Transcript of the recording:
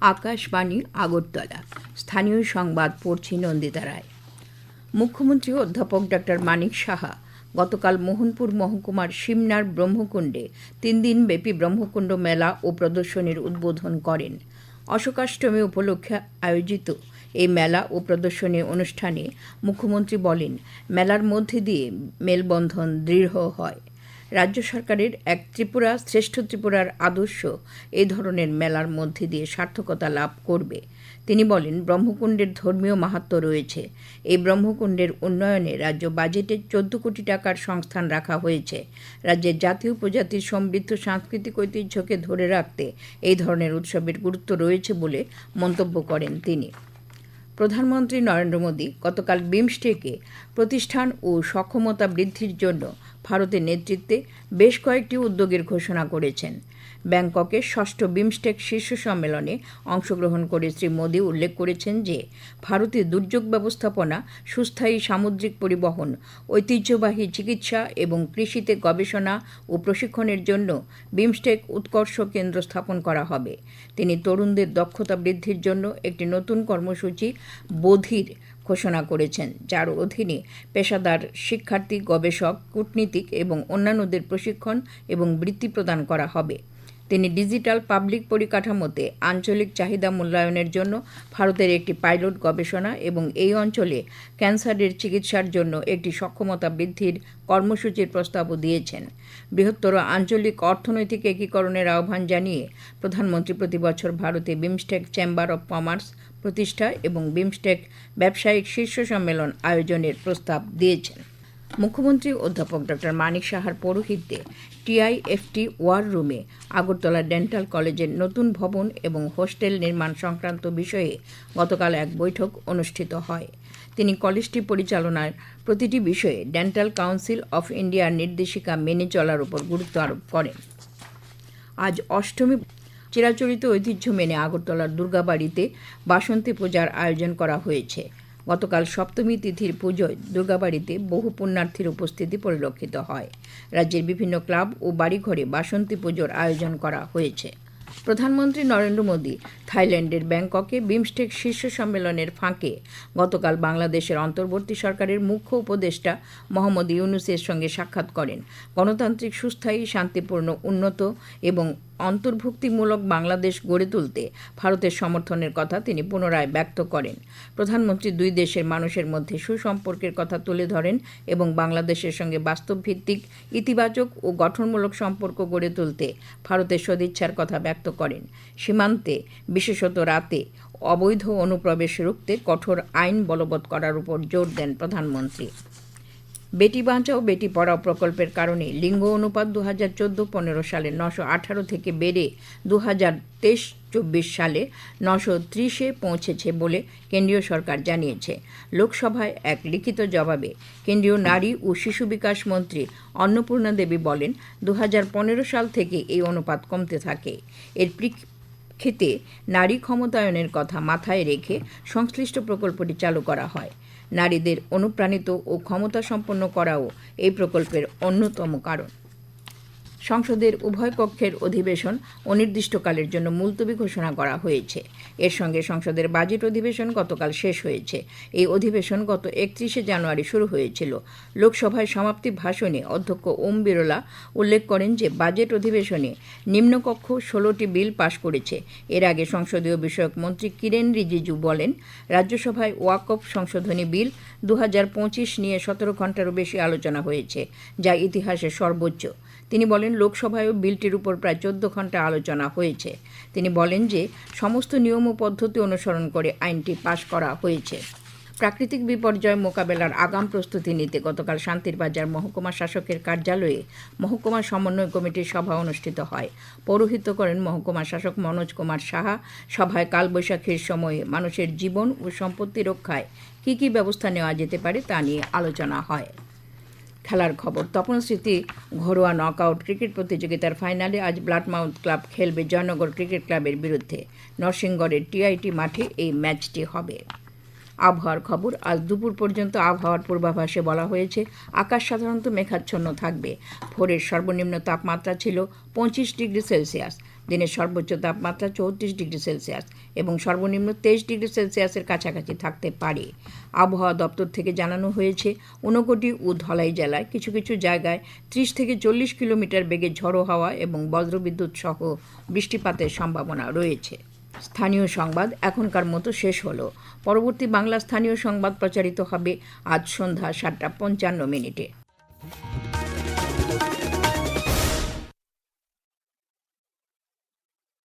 আকাশবাণী, আগরতলা। স্থানীয় সংবাদ পড়ছি নন্দিতা রায়। মুখ্যমন্ত্রী অধ্যাপক ডক্টর মানিক সাহা গতকাল মোহনপুর মহকুমার সিমনার ব্রহ্মকুণ্ডে তিন দিন ব্যাপী ব্রহ্মকুণ্ড মেলা ও প্রদর্শনীর উদ্বোধন করেন। অশোকাষ্টমী উপলক্ষে আয়োজিত এই মেলা ও প্রদর্শনী অনুষ্ঠানে মুখ্যমন্ত্রী বলেন, মেলার মধ্যে দিয়ে মেলবন্ধন দৃঢ় হয়। রাজ্য সরকারের এক ত্রিপুরা, শ্রেষ্ঠ ত্রিপুরার আদর্শ এই ধরনের মেলার মধ্যে দিয়ে সার্থকতা লাভ করবে। তিনি বলেন, ব্রহ্মকুণ্ডের ধর্মীয় মাহাত্ম্য রয়েছে। এই ব্রহ্মকুণ্ডের উন্নয়নে রাজ্য বাজেটে চোদ্দ কোটি টাকার সংস্থান রাখা হয়েছে। রাজ্যের জাতীয় উপজাতির সমৃদ্ধ সাংস্কৃতিক ঐতিহ্যকে ধরে রাখতে এই ধরনের উৎসবের গুরুত্ব রয়েছে বলে মন্তব্য করেন তিনি। প্রধানমন্ত্রী নরেন্দ্র মোদী গতকাল বিমস্টেকে প্রতিষ্ঠান ও সক্ষমতা বৃদ্ধির জন্য ভারতের নেতৃত্বে বেশ কয়েকটি উদ্যোগের ঘোষণা করেছেন। ব্যাংককে ষষ্ঠ বিমস্টেক শীর্ষ সম্মেলনে অংশগ্রহণ করে শ্রী মোদী উল্লেখ করেছেন যে ভারতের দুর্যোগ ব্যবস্থাপনা, সুস্থায়ী সামুদ্রিক পরিবহন, ঐতিহ্যবাহী চিকিৎসা এবং কৃষিতে গবেষণা ও প্রশিক্ষণের জন্য বিমস্টেক উৎকর্ষ কেন্দ্র স্থাপন করা হবে। তিনি তরুণদের দক্ষতা বৃদ্ধির জন্য একটি নতুন কর্মসূচি, বোধির ঘোষণা করেছেন, যার অধীনে পেশাদার শিক্ষার্থী, গবেষক, কূটনীতিক এবং অন্যান্যদের প্রশিক্ষণ এবং বৃত্তি প্রদান করা হবে। তিনি ডিজিটাল পাবলিক পরিকাঠামোতে আঞ্চলিক চাহিদা মূল্যায়নের জন্য ভারতের একটি পাইলট গবেষণা এবং এই অঞ্চলে ক্যান্সারের চিকিৎসার জন্য একটি সক্ষমতা বৃদ্ধির কর্মসূচির প্রস্তাবও দিয়েছেন। বৃহত্তর আঞ্চলিক অর্থনৈতিক একীকরণের আহ্বান জানিয়ে প্রধানমন্ত্রী প্রতি বছর ভারতে বিমস্টেক চেম্বার অব কমার্স প্রতিষ্ঠা এবং বিমস্টেক ব্যবসায়িক শীর্ষ সম্মেলন আয়োজনের প্রস্তাব দিয়েছেন। মুখ্যমন্ত্রী অধ্যাপক ডক্টর মানিক সাহার পৌরোহিত্যে টিআইএফটি ওয়ার রুমে আগরতলা ডেন্টাল কলেজের নতুন ভবন এবং হোস্টেল নির্মাণ সংক্রান্ত বিষয়ে গতকাল এক বৈঠক অনুষ্ঠিত হয়। তিনি কলেজটি পরিচালনার প্রতিটি বিষয়ে ডেন্টাল কাউন্সিল অফ ইন্ডিয়ার নির্দেশিকা মেনে চলার উপর গুরুত্ব আরোপ করেন। আজ অষ্টমী চিরাচরিত ঐতিহ্য মেনে আগরতলার দুর্গাবাড়িতে বাসন্তী পূজার আয়োজন করা হয়েছে। গতকাল সপ্তমী তিথির পুজোয় দুর্গাবাড়িতে বহু পুণ্যার্থীর উপস্থিতি পরিলক্ষিত হয়। রাজ্যের বিভিন্ন ক্লাব ও বাড়িঘরে বাসন্তী পুজোর আয়োজন করা হয়েছে। প্রধানমন্ত্রী নরেন্দ্র মোদী থাইল্যান্ডের ব্যাংককে বিমস্টেক শীর্ষ সম্মেলনের ফাঁকে। গতকাল বাংলাদেশের অন্তর্বর্তী সরকারের মুখ্য উপদেষ্টা মোহাম্মদ ইউনুসের সঙ্গে সাক্ষাৎ করেন। গণতান্ত্রিক সুস্থায়ী, শান্তিপূর্ণ, উন্নত এবং অন্তর্ভুক্তিমূলক বাংলাদেশ গড়ে তুলতে ভারতের সমর্থনের কথা তিনি পুনরায় ব্যক্ত করেন। প্রধানমন্ত্রী দুই দেশের মানুষের মধ্যে সুসম্পর্কের কথা তুলে ধরেন এবং বাংলাদেশের সঙ্গে বাস্তবভিত্তিক, ইতিবাচক ও গঠনমূলক সম্পর্ক গড়ে তুলতে ভারতের সদিচ্ছার কথা ব্যক্ত করেন। সীমান্তে বিশেষত রাতে অবৈধ অনুপ্রবেশ রুখতে কঠোর আইন বলবৎ করার উপর জোর দেন প্রধানমন্ত্রী। বেটি বাঁচাও, বেটি পড়াও প্রকল্পের কারণে লিঙ্গ অনুপাত দু হাজার চোদ্দ পনেরো সালে নশো আঠারো থেকে বেড়ে দু হাজার তেইশ চব্বিশ সালে নশো ত্রিশে পৌঁছেছে বলে কেন্দ্রীয় সরকার জানিয়েছে। লোকসভায় এক লিখিত জবাবে কেন্দ্রীয় নারী ও শিশু বিকাশ মন্ত্রী অন্নপূর্ণা দেবী বলেন দু হাজার পনেরো সাল থেকে এই অনুপাত কমতে থাকে। এর প্রেক্ষিতে নারী ক্ষমতায়নের কথা মাথায় রেখে সংশ্লিষ্ট প্রকল্পটি চালু করা হয়। নারীদের অনুপ্রাণিত ও ক্ষমতা সম্পন্ন করাও এই প্রকল্পের অন্যতম কারণ। সংসদের উভয় কক্ষের অধিবেশন অনির্দিষ্টকালের জন্য মুলতবি ঘোষণা করা হয়েছে। এর সঙ্গে সংসদের বাজেট অধিবেশন গতকাল শেষ হয়েছে। এই অধিবেশন গত একত্রিশে জানুয়ারি শুরু হয়েছিল। লোকসভায় সমাপ্তি ভাষণে অধ্যক্ষ ওম বিরলা উল্লেখ করেন যে, বাজেট অধিবেশনে নিম্নকক্ষ ষোলোটি বিল পাশ করেছে। এর আগে সংসদীয় বিষয়ক মন্ত্রী কিরেন রিজিজু বলেন, রাজ্যসভায় ওয়াকফ সংশোধনী বিল দু হাজার পঁচিশ নিয়ে সতেরো ঘন্টারও বেশি আলোচনা হয়েছে, যা ইতিহাসে সর্বোচ্চ। তিনি বলেন লোকসভায়ও বিলটির উপর প্রায় চোদ্দ ঘণ্টা আলোচনা হয়েছে। তিনি বলেন যে, সমস্ত নিয়ম ও পদ্ধতি অনুসরণ করে আইনটি পাশ করা হয়েছে। প্রাকৃতিক বিপর্যয় মোকাবেলার আগাম প্রস্তুতি নিতে গতকাল শান্তির বাজার মহকুমা শাসকের কার্যালয়ে মহকুমা সমন্বয় কমিটির সভা অনুষ্ঠিত হয়। পৌরোহিত্য করেন মহকুমা শাসক মনোজ কুমার সাহা। সভায় কালবৈশাখীর সময়ে মানুষের জীবন ও সম্পত্তি রক্ষায় কী কী ব্যবস্থা নেওয়া যেতে পারে তা নিয়ে আলোচনা হয়। খেলার খবর। তপন স্মৃতি ঘরোয়া নকআউট ক্রিকেট প্রতিযোগিতার ফাইনালে আজ ব্লাডমাউথ ক্লাব খেলবে জয়নগর ক্রিকেট ক্লাবের বিরুদ্ধে। নরসিংগড়ের টিআইটি মাঠে এই ম্যাচটি হবে। আবহাওয়ার খবর, আজ দুপুর পর্যন্ত আবহাওয়ার পূর্বাভাসে বলা হয়েছে, আকাশ সাধারণত মেঘাচ্ছন্ন থাকবে। ভোরের সর্বনিম্ন তাপমাত্রা ছিল পঁচিশ ডিগ্রি সেলসিয়াস, দিনের সর্বোচ্চ তাপমাত্রা চৌত্রিশ ডিগ্রি সেলসিয়াস এবং সর্বনিম্ন তেইশ ডিগ্রি সেলসিয়াসের কাছাকাছি থাকতে পারে। আবহাওয়া দপ্তর থেকে জানানো হয়েছে ঊনকোটি ও ধলাই জেলায় কিছু কিছু জায়গায় ত্রিশ থেকে চল্লিশ কিলোমিটার বেগে ঝড়ো হাওয়া এবং বজ্রবিদ্যুৎ সহ বৃষ্টিপাতের সম্ভাবনা রয়েছে। স্থানীয় সংবাদ এখনকার মতো শেষ হলো। পরবর্তী বাংলা স্থানীয় সংবাদ প্রচারিত হবে আজ সন্ধ্যা সাতটা পঞ্চান্ন মিনিটে।